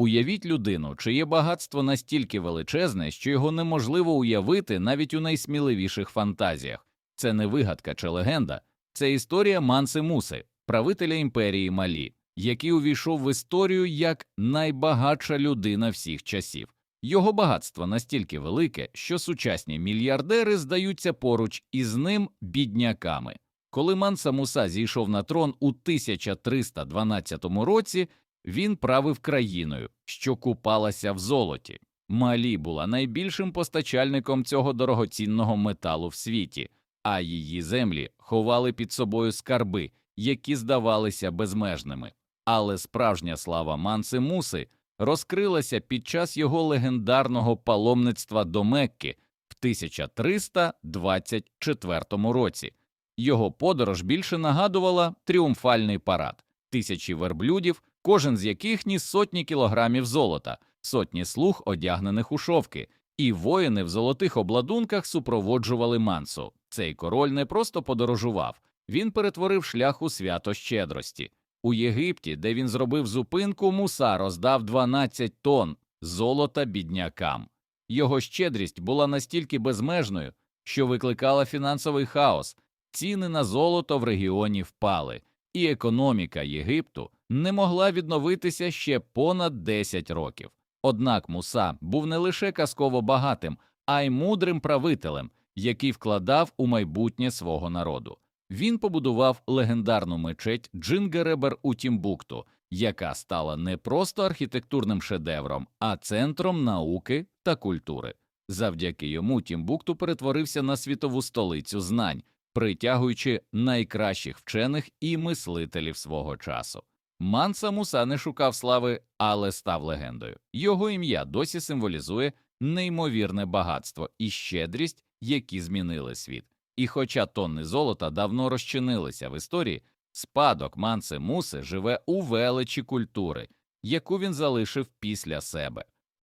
Уявіть людину, чиє багатство настільки величезне, що його неможливо уявити навіть у найсміливіших фантазіях. Це не вигадка чи легенда, це історія Манси Муси, правителя імперії Малі, який увійшов в історію як найбагатша людина всіх часів. Його багатство настільки велике, що сучасні мільярдери здаються поруч із ним бідняками. Коли Манса Муса зійшов на трон у 1312 році, він правив країною, що купалася в золоті. Малі була найбільшим постачальником цього дорогоцінного металу в світі, а її землі ховали під собою скарби, які здавалися безмежними. Але справжня слава Манси Муси розкрилася під час його легендарного паломництва до Мекки в 1324 році. Його подорож більше нагадувала тріумфальний парад тисячі верблюдів, кожен з яких ніс сотні кілограмів золота, сотні слуг, одягнених у шовки, і воїни в золотих обладунках супроводжували мансу. Цей король не просто подорожував, він перетворив шлях у свято щедрості. У Єгипті, де він зробив зупинку, Муса роздав 12 тонн золота біднякам. Його щедрість була настільки безмежною, що викликала фінансовий хаос, ціни на золото в регіоні впали, і економіка Єгипту не могла відновитися ще понад 10 років. Однак Муса був не лише казково багатим, а й мудрим правителем, який вкладав у майбутнє свого народу. Він побудував легендарну мечеть Джингеребер у Тімбукту, яка стала не просто архітектурним шедевром, а центром науки та культури. Завдяки йому Тімбукту перетворився на світову столицю знань, притягуючи найкращих вчених і мислителів свого часу. Манса Муса не шукав слави, але став легендою. Його ім'я досі символізує неймовірне багатство і щедрість, які змінили світ. І хоча тонни золота давно розчинилися в історії, спадок Манси Муси живе у величі культури, яку він залишив після себе.